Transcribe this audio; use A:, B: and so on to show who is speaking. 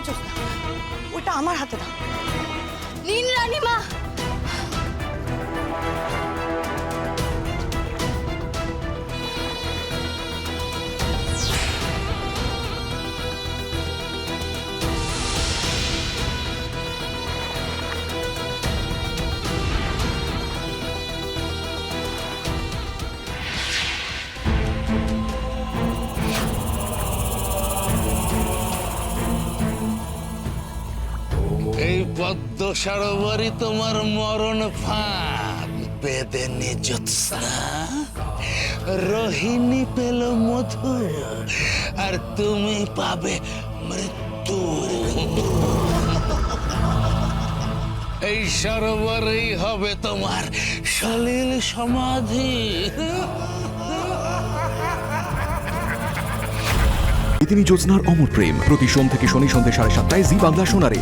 A: জোৎস্না ওটা আমার হাতে দাও। নিন রানীমা!
B: এই পদ্ম সরোবরই তোমার মরণ ফাঁদ। বেদে জ্যোৎস্না রোহিণী পেল মধু আর তুমি পাবে মৃত্যু এই সরোবরেই হবে তোমার সলিল সমাধি।
C: তিনি জ্যোৎস্নার অমর প্রেম। প্রতি সোম থেকে শনি সন্ধ্যে সাড়ে সাতটায় জি বাংলা শোনারে